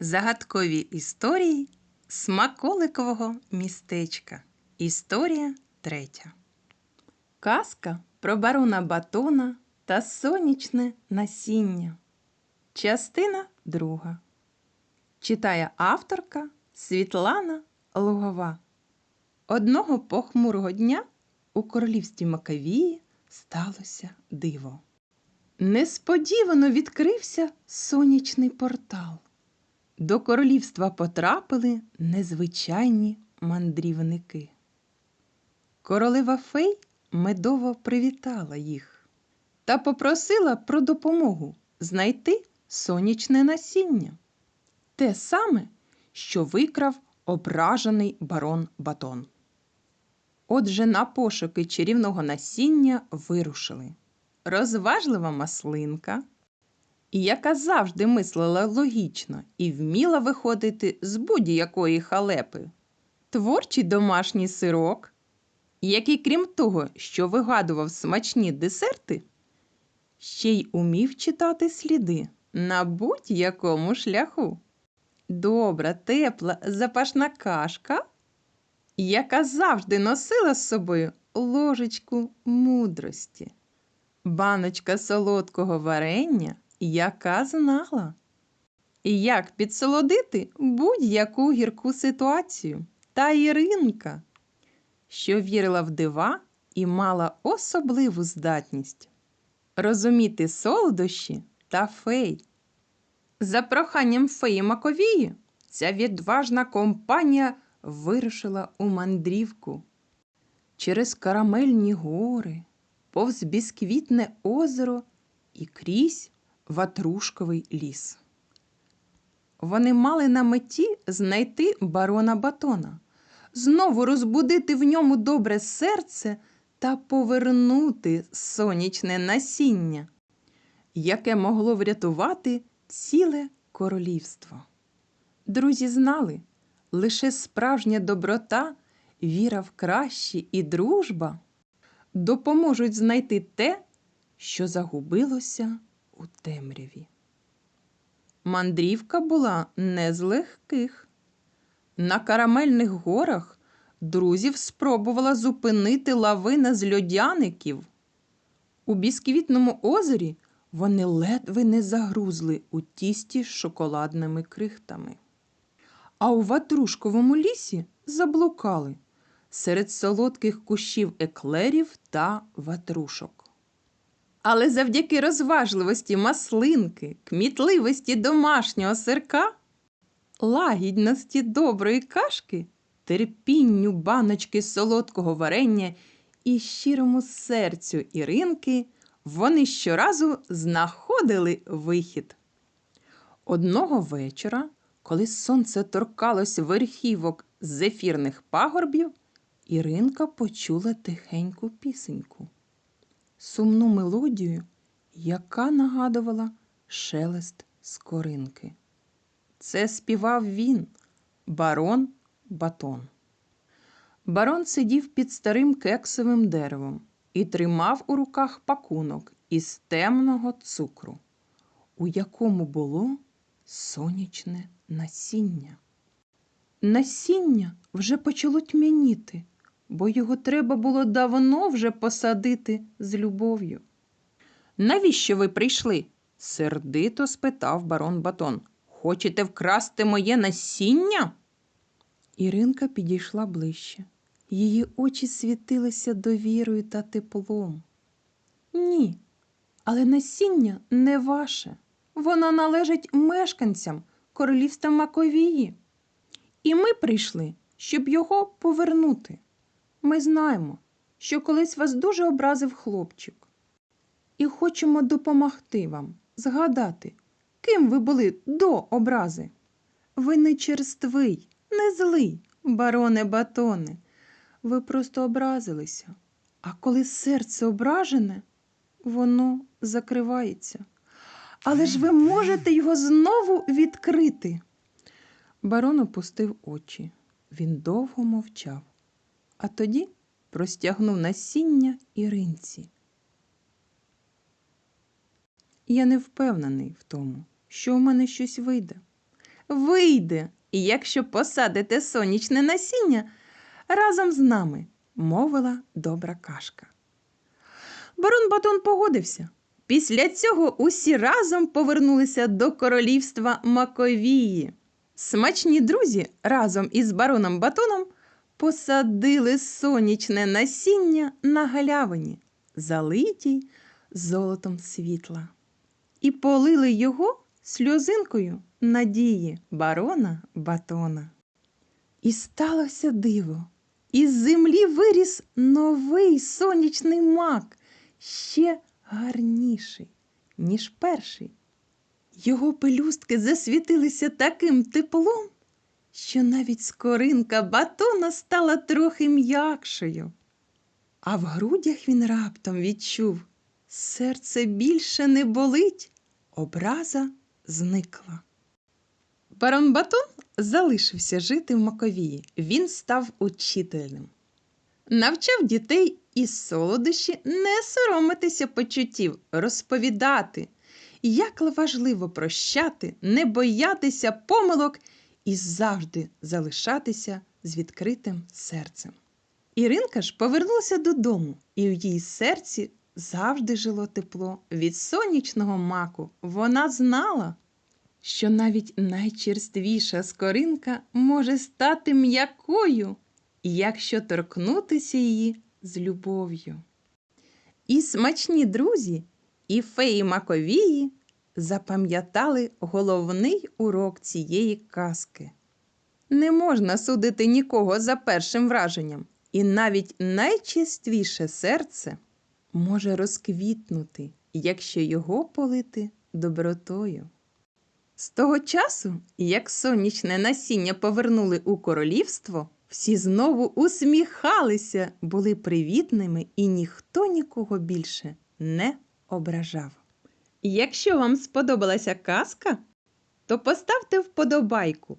Загадкові історії смаколикового містечка. Історія третя. Казка про барона батона та сонячне насіння. Частина друга. Читає авторка Світлана Лугова. Одного похмурого дня у королівстві Макавії сталося диво. Несподівано відкрився сонячний портал. До королівства потрапили незвичайні мандрівники. Королева фей медово привітала їх та попросила про допомогу знайти сонячне насіння. Те саме, що викрав ображений барон Батон. Отже, на пошуки чарівного насіння вирушили розважлива маслинка, і яка завжди мислила логічно і вміла виходити з будь-якої халепи, творчий домашній сирок, який, крім того, що вигадував смачні десерти, ще й умів читати сліди на будь-якому шляху. Добра, тепла, запашна кашка, яка завжди носила з собою ложечку мудрості баночка солодкого варення, яка знала, як підсолодити будь-яку гірку ситуацію. Та Іринка, що вірила в дива і мала особливу здатність розуміти солодощі та фей. За проханням феї Маковії, ця відважна компанія вирушила у мандрівку через карамельні гори, повз бісквітне озеро і крізь ватрушковий ліс. Вони мали на меті знайти барона батона, знову розбудити в ньому добре серце та повернути сонячне насіння, яке могло врятувати ціле королівство. Друзі знали, лише справжня доброта, віра в краще і дружба допоможуть знайти те, що загубилося у темряві. Мандрівка була не з легких. На карамельних горах друзів спробувала зупинити лавина з льодяників. У бісквітному озері вони ледве не загрузли у тісті з шоколадними крихтами. А у ватрушковому лісі заблукали серед солодких кущів еклерів та ватрушок. Але завдяки розважливості маслинки, кмітливості домашнього сирка, лагідності доброї кашки, терпінню баночки солодкого варення і щирому серцю Іринки, вони щоразу знаходили вихід. Одного вечора, коли сонце торкалось верхівок зефірних пагорбів, Іринка почула тихеньку пісеньку, сумну мелодію, яка нагадувала шелест скоринки. Це співав він, барон Батон. Барон сидів під старим кексовим деревом і тримав у руках пакунок із темного цукру, у якому було сонячне насіння. Насіння вже почало тьмяніти бо його треба було давно вже посадити з любов'ю. Навіщо ви прийшли? сердито спитав барон Батон. Хочете вкрасти моє насіння? Іринка підійшла ближче. Її очі світилися довірою та теплом. Ні, але насіння не ваше. Воно належить мешканцям королівства Маковії. І ми прийшли, щоб його повернути. Ми знаємо, що колись вас дуже образив хлопчик, і хочемо допомогти вам згадати, ким ви були до образи. Ви не черствий, не злий, бароне батоне. Ви просто образилися. А коли серце ображене, воно закривається. Але ж ви можете його знову відкрити. Барон опустив очі. Він довго мовчав а тоді простягнув насіння Іринці. Я не впевнений в тому, що у мене щось вийде. вийде, і якщо посадите сонячне насіння разом з нами, мовила добра кашка. Барон Батон погодився. Після цього усі разом повернулися до королівства Маковії. Смачні друзі разом із бароном Батоном посадили сонячне насіння на галявині, залитій золотом світла, і полили його сльозинкою надії барона Батона. І сталося диво. Із землі виріс новий сонячний мак, ще гарніший, ніж перший. Його пелюстки засвітилися таким теплом, що навіть скоринка батона стала трохи м'якшою. А в грудях він раптом відчув серце більше не болить, образа зникла. Барон Батон залишився жити в Маковії. Він став учителем. Навчав дітей із солодощі не соромитися почуттів, розповідати, як важливо прощати, не боятися помилок і завжди залишатися з відкритим серцем. Іринка ж повернулася додому, і в її серці завжди жило тепло від сонячного маку. Вона знала, що навіть найчерствіша скоринка може стати м'якою, якщо торкнутися її з любов'ю. І смачні друзі, і феї Маковії запам'ятали головний урок цієї казки. Не можна судити нікого за першим враженням, і навіть найчистіше серце може розквітнути, якщо його полити добротою. З того часу, як сонячне насіння повернули у королівство, всі знову усміхалися, були привітними, і ніхто нікого більше не ображав. Якщо вам сподобалася казка, то поставте вподобайку